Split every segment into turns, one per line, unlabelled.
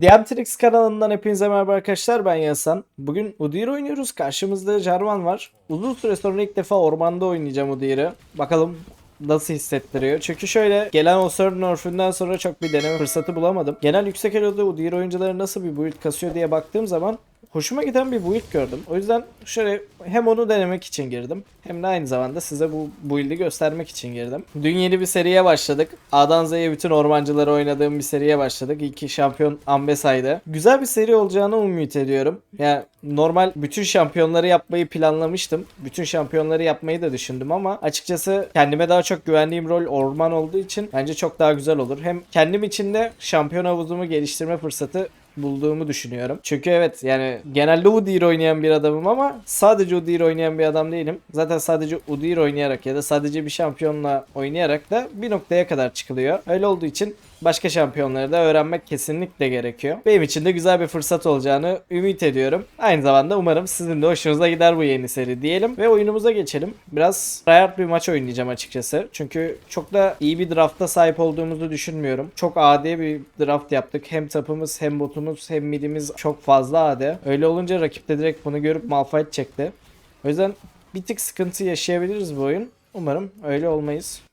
Diamtrix kanalından hepinize merhaba arkadaşlar ben Yasan. Bugün Udyr oynuyoruz. Karşımızda Jarvan var. Uzun süre sonra ilk defa ormanda oynayacağım Udyr'ı. Bakalım nasıl hissettiriyor. Çünkü şöyle gelen o nerf'ünden sonra çok bir deneme fırsatı bulamadım. Genel yüksek elo'da Udyr oyuncuları nasıl bir build kasıyor diye baktığım zaman hoşuma giden bir build gördüm. O yüzden şöyle hem onu denemek için girdim hem de aynı zamanda size bu build'i göstermek için girdim. Dün yeni bir seriye başladık. A'dan Z'ye bütün ormancıları oynadığım bir seriye başladık. İlki şampiyon Ambesay'dı. Güzel bir seri olacağını umut ediyorum. Yani normal bütün şampiyonları yapmayı planlamıştım. Bütün şampiyonları yapmayı da düşündüm ama açıkçası kendime daha çok güvendiğim rol orman olduğu için bence çok daha güzel olur. Hem kendim için de şampiyon havuzumu geliştirme fırsatı bulduğumu düşünüyorum. Çünkü evet yani genelde Udyr oynayan bir adamım ama sadece Udyr oynayan bir adam değilim. Zaten sadece Udyr oynayarak ya da sadece bir şampiyonla oynayarak da bir noktaya kadar çıkılıyor. Öyle olduğu için başka şampiyonları da öğrenmek kesinlikle gerekiyor. Benim için de güzel bir fırsat olacağını ümit ediyorum. Aynı zamanda umarım sizin de hoşunuza gider bu yeni seri diyelim ve oyunumuza geçelim. Biraz tryhard bir maç oynayacağım açıkçası. Çünkü çok da iyi bir drafta sahip olduğumuzu düşünmüyorum. Çok AD bir draft yaptık. Hem tapımız hem botumuz hem midimiz çok fazla AD. Öyle olunca rakip de direkt bunu görüp malfight çekti. O yüzden bir tık sıkıntı yaşayabiliriz bu oyun. Umarım öyle olmayız.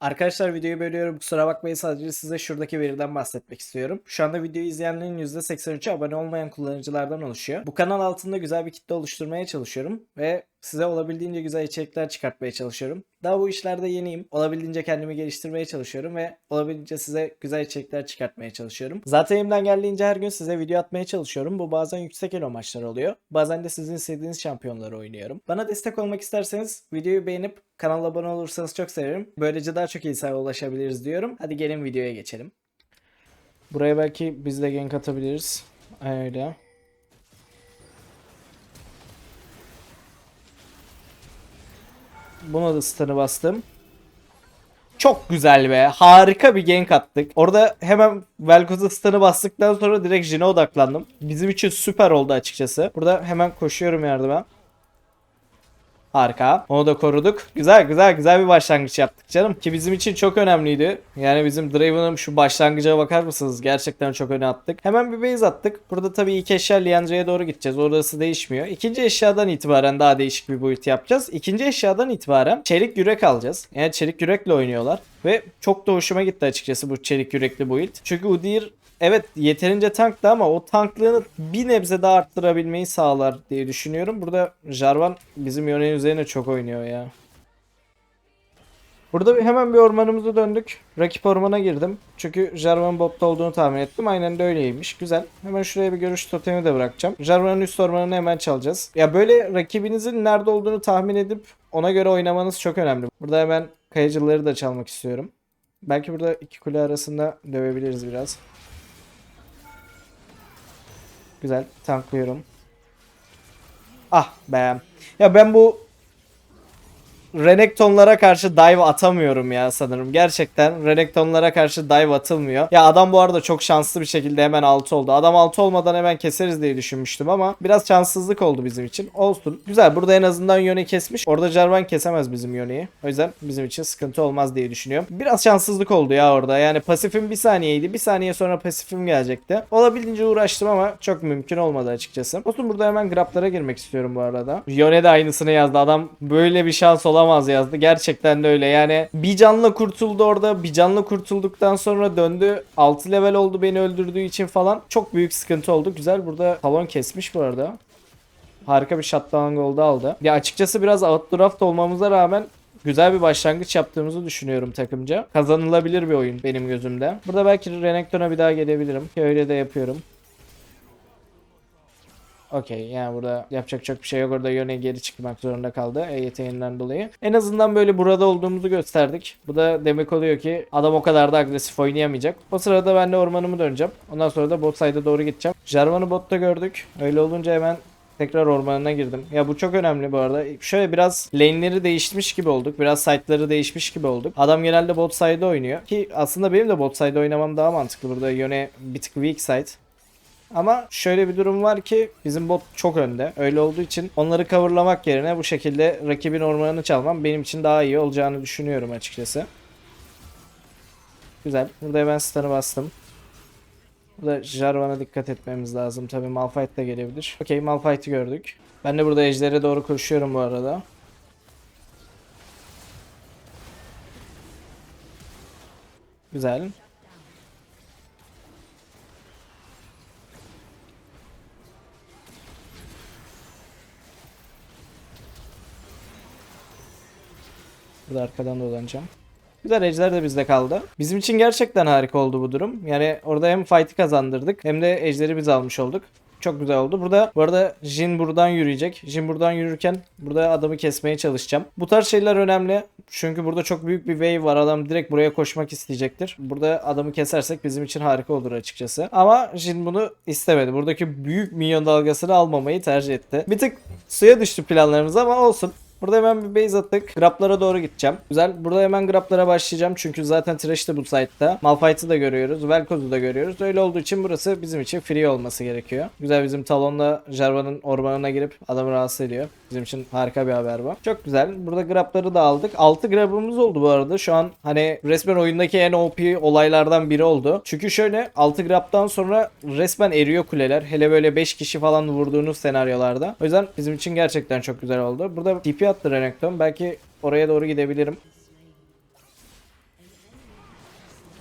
Arkadaşlar videoyu bölüyorum kusura bakmayın sadece size şuradaki veriden bahsetmek istiyorum. Şu anda videoyu izleyenlerin %83'ü abone olmayan kullanıcılardan oluşuyor. Bu kanal altında güzel bir kitle oluşturmaya çalışıyorum ve size olabildiğince güzel içerikler çıkartmaya çalışıyorum. Daha bu işlerde yeniyim. Olabildiğince kendimi geliştirmeye çalışıyorum ve olabildiğince size güzel içerikler çıkartmaya çalışıyorum. Zaten elimden geldiğince her gün size video atmaya çalışıyorum. Bu bazen yüksek elo maçlar oluyor. Bazen de sizin istediğiniz şampiyonları oynuyorum. Bana destek olmak isterseniz videoyu beğenip kanala abone olursanız çok sevinirim. Böylece daha çok insana ulaşabiliriz diyorum. Hadi gelin videoya geçelim. Buraya belki biz de gank atabiliriz. Öyle. Buna da stun'ı bastım. Çok güzel be. Harika bir gank attık. Orada hemen Velkoz'a stun'ı bastıktan sonra direkt Jin'e odaklandım. Bizim için süper oldu açıkçası. Burada hemen koşuyorum yardıma. Harika. Onu da koruduk. Güzel güzel güzel bir başlangıç yaptık canım. Ki bizim için çok önemliydi. Yani bizim Draven'ın şu başlangıca bakar mısınız? Gerçekten çok öne attık. Hemen bir base attık. Burada tabii ilk eşya Liandra'ya doğru gideceğiz. Orası değişmiyor. İkinci eşyadan itibaren daha değişik bir build yapacağız. İkinci eşyadan itibaren çelik yürek alacağız. Yani çelik yürekle oynuyorlar. Ve çok da hoşuma gitti açıkçası bu çelik yürekli build. Çünkü Udyr evet yeterince tanktı ama o tanklığını bir nebze daha arttırabilmeyi sağlar diye düşünüyorum. Burada Jarvan bizim yönenin üzerine çok oynuyor ya. Burada bir, hemen bir ormanımıza döndük. Rakip ormana girdim. Çünkü Jarvan botta olduğunu tahmin ettim. Aynen de öyleymiş. Güzel. Hemen şuraya bir görüş totemi de bırakacağım. Jarvan'ın üst ormanını hemen çalacağız. Ya böyle rakibinizin nerede olduğunu tahmin edip ona göre oynamanız çok önemli. Burada hemen kayıcıları da çalmak istiyorum. Belki burada iki kule arasında dövebiliriz biraz. Güzel. Tanklıyorum. Ah be. Ya ben bu Renektonlara karşı dive atamıyorum ya sanırım. Gerçekten Renektonlara karşı dive atılmıyor. Ya adam bu arada çok şanslı bir şekilde hemen 6 oldu. Adam 6 olmadan hemen keseriz diye düşünmüştüm ama biraz şanssızlık oldu bizim için. Olsun. Güzel. Burada en azından Yone kesmiş. Orada Jarvan kesemez bizim Yone'yi. O yüzden bizim için sıkıntı olmaz diye düşünüyorum. Biraz şanssızlık oldu ya orada. Yani pasifim bir saniyeydi. Bir saniye sonra pasifim gelecekti. Olabildiğince uğraştım ama çok mümkün olmadı açıkçası. Olsun burada hemen graplara girmek istiyorum bu arada. Yone de aynısını yazdı. Adam böyle bir şans olamaz yazdı. Gerçekten de öyle. Yani bir canla kurtuldu orada. Bir canla kurtulduktan sonra döndü. 6 level oldu beni öldürdüğü için falan. Çok büyük sıkıntı oldu. Güzel burada talon kesmiş bu arada. Harika bir shutdown golda aldı. Ya açıkçası biraz outdraft olmamıza rağmen güzel bir başlangıç yaptığımızı düşünüyorum takımca. Kazanılabilir bir oyun benim gözümde. Burada belki Renekton'a bir daha gelebilirim. Ki öyle de yapıyorum. Okey yani burada yapacak çok bir şey yok. Orada yöne geri çıkmak zorunda kaldı E yeteneğinden dolayı. En azından böyle burada olduğumuzu gösterdik. Bu da demek oluyor ki adam o kadar da agresif oynayamayacak. O sırada ben de ormanımı döneceğim. Ondan sonra da bot side'a doğru gideceğim. Jarvan'ı botta gördük. Öyle olunca hemen tekrar ormanına girdim. Ya bu çok önemli bu arada. Şöyle biraz lane'leri değişmiş gibi olduk. Biraz site'ları değişmiş gibi olduk. Adam genelde bot side'da oynuyor. Ki aslında benim de bot side'da oynamam daha mantıklı. Burada yöne bir tık weak side. Ama şöyle bir durum var ki bizim bot çok önde. Öyle olduğu için onları coverlamak yerine bu şekilde rakibin ormanını çalmam benim için daha iyi olacağını düşünüyorum açıkçası. Güzel. Burada ben stun'ı bastım. Burada Jarvan'a dikkat etmemiz lazım. Tabii Malphite de gelebilir. Okey Malphite'i gördük. Ben de burada ejdere doğru koşuyorum bu arada. Güzel. Burada arkadan dolanacağım. Güzel ejder de bizde kaldı. Bizim için gerçekten harika oldu bu durum. Yani orada hem fight'i kazandırdık hem de ejderi biz almış olduk. Çok güzel oldu. Burada bu arada Jin buradan yürüyecek. Jin buradan yürürken burada adamı kesmeye çalışacağım. Bu tarz şeyler önemli. Çünkü burada çok büyük bir wave var. Adam direkt buraya koşmak isteyecektir. Burada adamı kesersek bizim için harika olur açıkçası. Ama Jin bunu istemedi. Buradaki büyük minyon dalgasını almamayı tercih etti. Bir tık suya düştü planlarımız ama olsun. Burada hemen bir base attık. Graplara doğru gideceğim. Güzel. Burada hemen graplara başlayacağım. Çünkü zaten Thresh de bu site'da. Malphite'ı da görüyoruz. Velkoz'u da görüyoruz. Öyle olduğu için burası bizim için free olması gerekiyor. Güzel bizim talonla Jarvan'ın ormanına girip adamı rahatsız ediyor. Bizim için harika bir haber bu. Çok güzel. Burada grapları da aldık. 6 grabımız oldu bu arada. Şu an hani resmen oyundaki en OP olaylardan biri oldu. Çünkü şöyle 6 graptan sonra resmen eriyor kuleler. Hele böyle 5 kişi falan vurduğunuz senaryolarda. O yüzden bizim için gerçekten çok güzel oldu. Burada TP attı Renekton. Belki oraya doğru gidebilirim.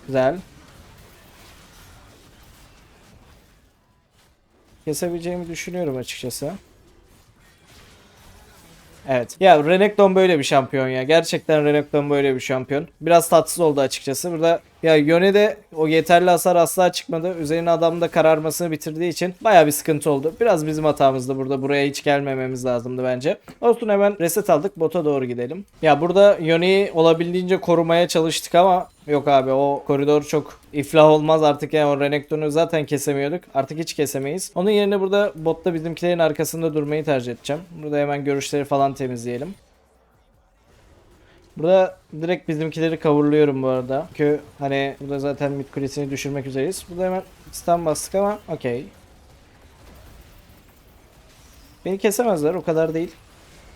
Güzel. Kesebileceğimi düşünüyorum açıkçası. Evet. Ya Renekton böyle bir şampiyon ya. Gerçekten Renekton böyle bir şampiyon. Biraz tatsız oldu açıkçası. Burada ya Yone'de o yeterli hasar asla çıkmadı. Üzerine adam da kararmasını bitirdiği için baya bir sıkıntı oldu. Biraz bizim hatamızdı burada. Buraya hiç gelmememiz lazımdı bence. Olsun hemen reset aldık. Bota doğru gidelim. Ya burada Yone'yi olabildiğince korumaya çalıştık ama yok abi o koridor çok iflah olmaz artık yani o Renekton'u zaten kesemiyorduk. Artık hiç kesemeyiz. Onun yerine burada botta bizimkilerin arkasında durmayı tercih edeceğim. Burada hemen görüşleri falan temizleyelim. Burada direkt bizimkileri kavurluyorum bu arada. Çünkü hani burada zaten mid kulesini düşürmek üzereyiz. Burada hemen stun bastık ama okey. Beni kesemezler o kadar değil.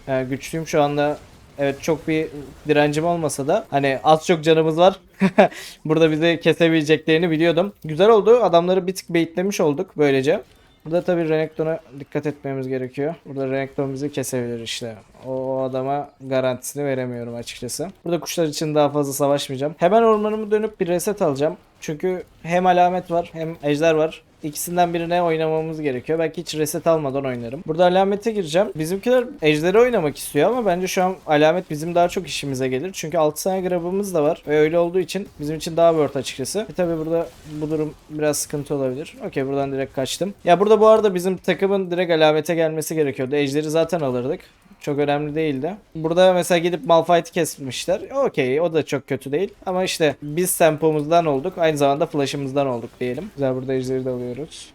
Yani güçlüyüm şu anda. Evet çok bir direncim olmasa da hani az çok canımız var. Burada bizi kesebileceklerini biliyordum. Güzel oldu. Adamları bir tık baitlemiş olduk böylece. Burada tabii Renekton'a dikkat etmemiz gerekiyor. Burada Renekton bizi kesebilir işte. O adama garantisini veremiyorum açıkçası. Burada kuşlar için daha fazla savaşmayacağım. Hemen ormanımı dönüp bir reset alacağım. Çünkü hem alamet var hem ejder var. İkisinden birine oynamamız gerekiyor. Belki hiç reset almadan oynarım. Burada alamete gireceğim. Bizimkiler ejderi oynamak istiyor ama bence şu an alamet bizim daha çok işimize gelir. Çünkü 6 tane grabımız da var. Ve öyle olduğu için bizim için daha worth açıkçası. E tabi burada bu durum biraz sıkıntı olabilir. Okey buradan direkt kaçtım. Ya burada bu arada bizim takımın direkt alamete gelmesi gerekiyordu. Ejderi zaten alırdık. Çok önemli değildi. Burada mesela gidip Malphite'i kesmişler. Okey o da çok kötü değil. Ama işte biz tempomuzdan olduk. Aynı zamanda flash'ımızdan olduk diyelim. Güzel burada ejderi de alıyoruz.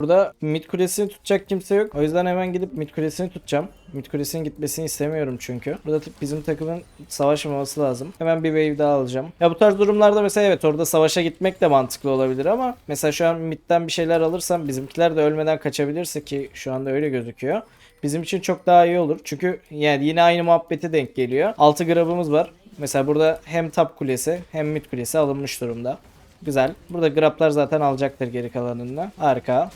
Burada mid kulesini tutacak kimse yok. O yüzden hemen gidip mid kulesini tutacağım. Mid kulesinin gitmesini istemiyorum çünkü. Burada bizim takımın savaşmaması lazım. Hemen bir wave daha alacağım. Ya bu tarz durumlarda mesela evet orada savaşa gitmek de mantıklı olabilir ama mesela şu an midden bir şeyler alırsam bizimkiler de ölmeden kaçabilirse ki şu anda öyle gözüküyor. Bizim için çok daha iyi olur. Çünkü yani yine aynı muhabbete denk geliyor. 6 grabımız var. Mesela burada hem top kulesi hem mid kulesi alınmış durumda. Güzel. Burada grablar zaten alacaktır geri kalanında. Harika.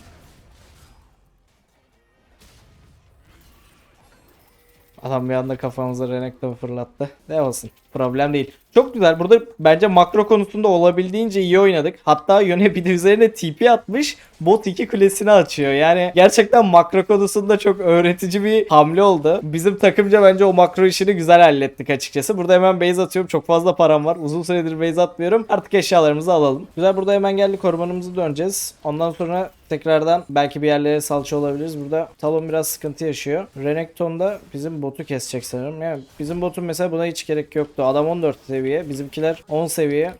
Adam bir anda kafamıza Renekton fırlattı. Ne olsun. Problem değil. Çok güzel. Burada bence makro konusunda olabildiğince iyi oynadık. Hatta Yone bir üzerine TP atmış. Bot 2 kulesini açıyor. Yani gerçekten makro konusunda çok öğretici bir hamle oldu. Bizim takımca bence o makro işini güzel hallettik açıkçası. Burada hemen base atıyorum. Çok fazla param var. Uzun süredir base atmıyorum. Artık eşyalarımızı alalım. Güzel burada hemen geldik ormanımızı döneceğiz. Ondan sonra tekrardan belki bir yerlere salça olabiliriz. Burada Talon biraz sıkıntı yaşıyor. Renekton da bizim botu kesecek sanırım. Yani bizim botun mesela buna hiç gerek yoktu. Adam 14 seviye. Bizimkiler 10 seviye.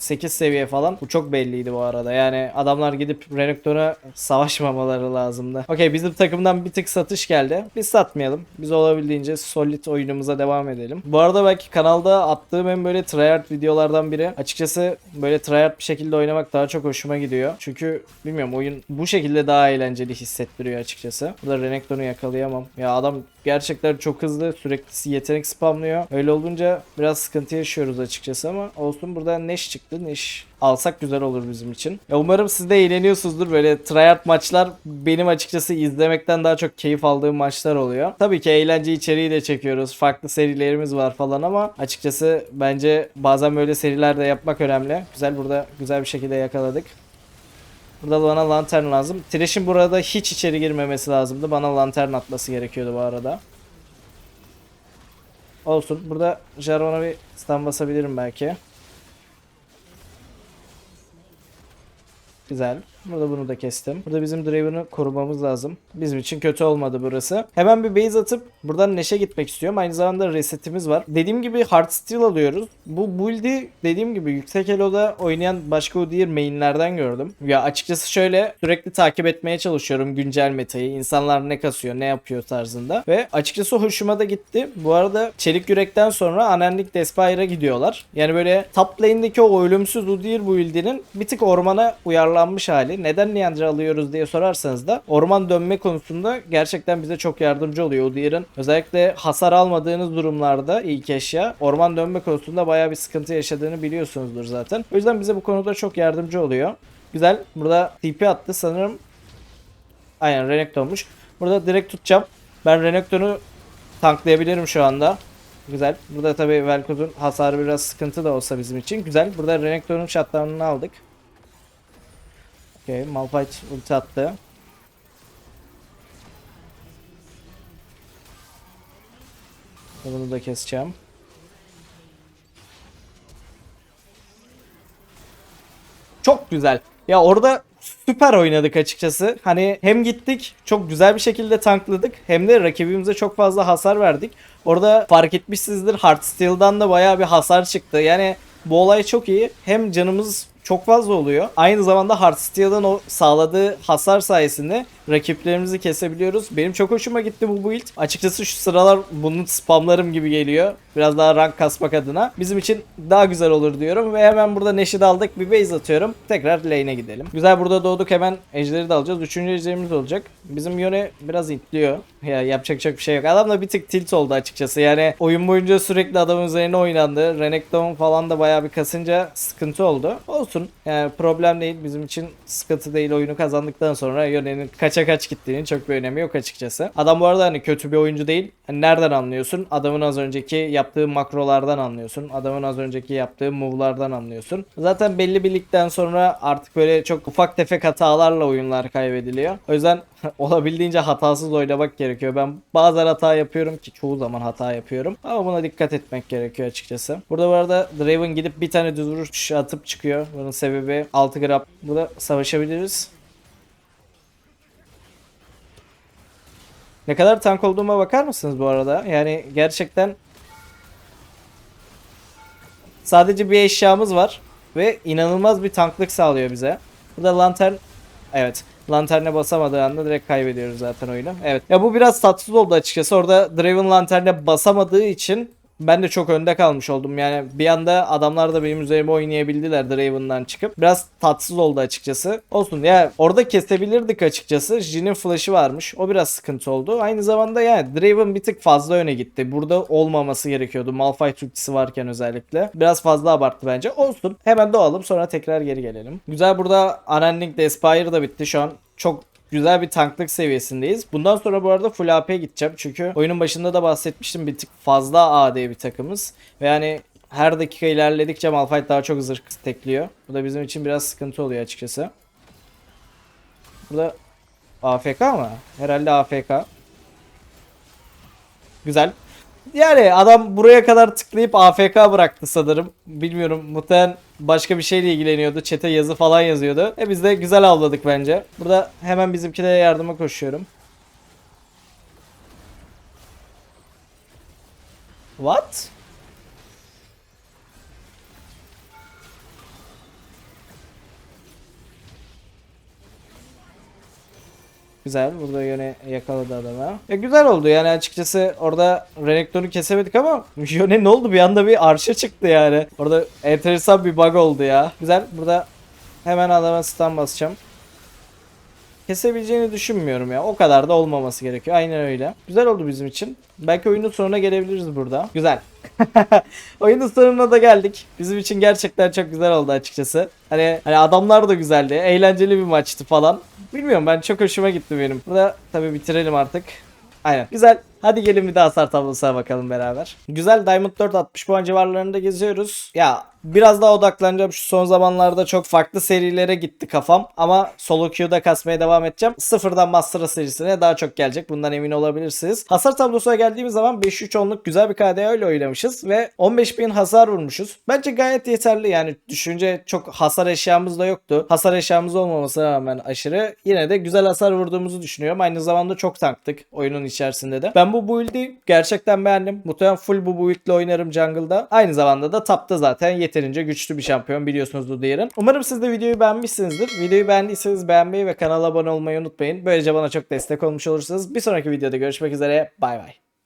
8 seviye falan. Bu çok belliydi bu arada. Yani adamlar gidip Renekton'a savaşmamaları lazımdı. Okey bizim takımdan bir tık satış geldi. Biz satmayalım. Biz olabildiğince solid oyunumuza devam edelim. Bu arada belki kanalda attığım en böyle tryhard videolardan biri. Açıkçası böyle tryhard bir şekilde oynamak daha çok hoşuma gidiyor. Çünkü bilmiyorum oyun bu şekilde daha eğlenceli hissettiriyor açıkçası. Burada Renekton'u yakalayamam. Ya adam gerçekten çok hızlı. Sürekli yetenek spamlıyor. Öyle olunca biraz sıkıntı yaşıyoruz açıkçası ama olsun burada Neş çıktı. Çıktı. Niş. Alsak güzel olur bizim için. Ya umarım siz de eğleniyorsunuzdur. Böyle tryhard maçlar benim açıkçası izlemekten daha çok keyif aldığım maçlar oluyor. Tabii ki eğlence içeriği de çekiyoruz. Farklı serilerimiz var falan ama açıkçası bence bazen böyle seriler de yapmak önemli. Güzel burada güzel bir şekilde yakaladık. Burada bana lantern lazım. Thresh'in burada hiç içeri girmemesi lazımdı. Bana lantern atması gerekiyordu bu arada. Olsun. Burada Jarvan'a bir stun basabilirim belki. Güzel. Burada bunu da kestim. Burada bizim Draven'ı korumamız lazım. Bizim için kötü olmadı burası. Hemen bir base atıp buradan Neşe gitmek istiyorum. Aynı zamanda resetimiz var. Dediğim gibi Heartsteel alıyoruz. Bu build'i dediğim gibi yüksek elo'da oynayan başka Udyr mainlerden gördüm. Ya açıkçası şöyle sürekli takip etmeye çalışıyorum güncel metayı. İnsanlar ne kasıyor, ne yapıyor tarzında. Ve açıkçası hoşuma da gitti. Bu arada Çelik Yürek'ten sonra Anenlik Despire'a gidiyorlar. Yani böyle top lane'deki o ölümsüz Udyr build'inin bir tık ormana uyarlanmış hali. Neden Leandra alıyoruz diye sorarsanız da orman dönme konusunda gerçekten bize çok yardımcı oluyor. Udyr'ın özellikle hasar almadığınız durumlarda ilk eşya orman dönme konusunda bayağı bir sıkıntı yaşadığını biliyorsunuzdur zaten. O yüzden bize bu konuda çok yardımcı oluyor. Güzel. Burada TP attı sanırım. Aynen Renekton'muş. Burada direkt tutacağım. Ben Renekton'u tanklayabilirim şu anda. Güzel. Burada tabii Velkoz'un hasarı biraz sıkıntı da olsa bizim için. Güzel. Burada Renekton'un shutdown'unu aldık. Okey. Malphite ulti attı. Bunu da keseceğim. Çok güzel. Ya orada süper oynadık açıkçası. Hani hem gittik çok güzel bir şekilde tankladık hem de rakibimize çok fazla hasar verdik. Orada fark etmişsinizdir Heartsteel'dan da bayağı bir hasar çıktı. Yani bu olay çok iyi. Hem canımız çok fazla oluyor. Aynı zamanda Heartsteel'ın o sağladığı hasar sayesinde rakiplerimizi kesebiliyoruz. Benim çok hoşuma gitti bu build. Açıkçası şu sıralar bunu spamlarım gibi geliyor. Biraz daha rank kasmak adına. Bizim için daha güzel olur diyorum. Ve hemen burada Neş'i aldık. Bir base atıyorum. Tekrar lane'e gidelim. Güzel burada doğduk. Hemen ejderi de alacağız. Üçüncü ejderimiz olacak. Bizim Yone biraz intliyor. Ya yapacak çok bir şey yok. Adam da bir tık tilt oldu açıkçası. Yani oyun boyunca sürekli adamın üzerine oynandı. Renekton falan da bayağı bir kasınca sıkıntı oldu. Olsun. Yani problem değil. Bizim için sıkıntı değil. Oyunu kazandıktan sonra Yone'nin kaça kaç gittiğinin çok bir önemi yok açıkçası. Adam bu arada hani kötü bir oyuncu değil. Hani nereden anlıyorsun? Adamın az önceki yaptığı makrolardan anlıyorsun. Adamın az önceki yaptığı move'lardan anlıyorsun. Zaten belli bir ligden sonra artık böyle çok ufak tefek hatalarla oyunlar kaybediliyor. O yüzden olabildiğince hatasız oynamak gerekiyor. Ben bazen hata yapıyorum ki çoğu zaman hata yapıyorum. Ama buna dikkat etmek gerekiyor açıkçası. Burada bu arada Draven gidip bir tane düz vuruş atıp çıkıyor. Bunun sebebi 6 gram. Burada savaşabiliriz. Ne kadar tank olduğuma bakar mısınız bu arada? Yani gerçekten sadece bir eşyamız var ve inanılmaz bir tanklık sağlıyor bize. Burada lantern evet lanterne basamadığı anda direkt kaybediyoruz zaten oyunu. Evet. Ya bu biraz tatsız oldu açıkçası. Orada Draven lanterne basamadığı için ben de çok önde kalmış oldum. Yani bir anda adamlar da benim üzerime oynayabildiler Draven'dan çıkıp. Biraz tatsız oldu açıkçası. Olsun ya orada kesebilirdik açıkçası. Jin'in flash'ı varmış. O biraz sıkıntı oldu. Aynı zamanda yani Draven bir tık fazla öne gitti. Burada olmaması gerekiyordu. Malphite ultisi varken özellikle. Biraz fazla abarttı bence. Olsun. Hemen doğalım sonra tekrar geri gelelim. Güzel burada Unending Despire da bitti. Şu an çok güzel bir tanklık seviyesindeyiz. Bundan sonra bu arada full AP gideceğim. Çünkü oyunun başında da bahsetmiştim bir tık fazla AD bir takımız. Ve yani her dakika ilerledikçe Malphite daha çok zırh tekliyor. Bu da bizim için biraz sıkıntı oluyor açıkçası. Burada AFK mı? Herhalde AFK. Güzel. Yani adam buraya kadar tıklayıp AFK bıraktı sanırım. Bilmiyorum muhtemelen başka bir şeyle ilgileniyordu. Çete yazı falan yazıyordu. E biz de güzel avladık bence. Burada hemen bizimkilere yardıma koşuyorum. What? Güzel. Burada yine yakaladı adama. Ya güzel oldu yani açıkçası orada Renekton'u kesemedik ama Yone ne oldu bir anda bir arşa çıktı yani. Orada enteresan bir bug oldu ya. Güzel. Burada hemen adama stun basacağım. kesebileceğini düşünmüyorum ya. O kadar da olmaması gerekiyor. Aynen öyle. Güzel oldu bizim için. Belki oyunun sonuna gelebiliriz burada. Güzel. oyunun sonuna da geldik. Bizim için gerçekten çok güzel oldu açıkçası. Hani, hani adamlar da güzeldi. Eğlenceli bir maçtı falan. Bilmiyorum ben çok hoşuma gitti benim. Burada tabii bitirelim artık. Aynen. Güzel. Hadi gelin bir daha hasar tablosuna bakalım beraber. Güzel Diamond 4 60 puan civarlarında geziyoruz. Ya biraz daha odaklanacağım. Şu son zamanlarda çok farklı serilere gitti kafam. Ama solo queue'da kasmaya devam edeceğim. Sıfırdan Master serisine daha çok gelecek. Bundan emin olabilirsiniz. Hasar tablosuna geldiğimiz zaman 5-3 onluk güzel bir KDA ile oynamışız. Ve 15.000 hasar vurmuşuz. Bence gayet yeterli. Yani düşünce çok hasar eşyamız da yoktu. Hasar eşyamız olmamasına rağmen aşırı. Yine de güzel hasar vurduğumuzu düşünüyorum. Aynı zamanda çok tanktık oyunun içerisinde de. Ben bu build'i gerçekten beğendim. Muhtemelen full bu build'le oynarım jungle'da. Aynı zamanda da tapta zaten yeterince güçlü bir şampiyon biliyorsunuz bu diğerin. Umarım siz de videoyu beğenmişsinizdir. Videoyu beğendiyseniz beğenmeyi ve kanala abone olmayı unutmayın. Böylece bana çok destek olmuş olursunuz. Bir sonraki videoda görüşmek üzere. Bay bay.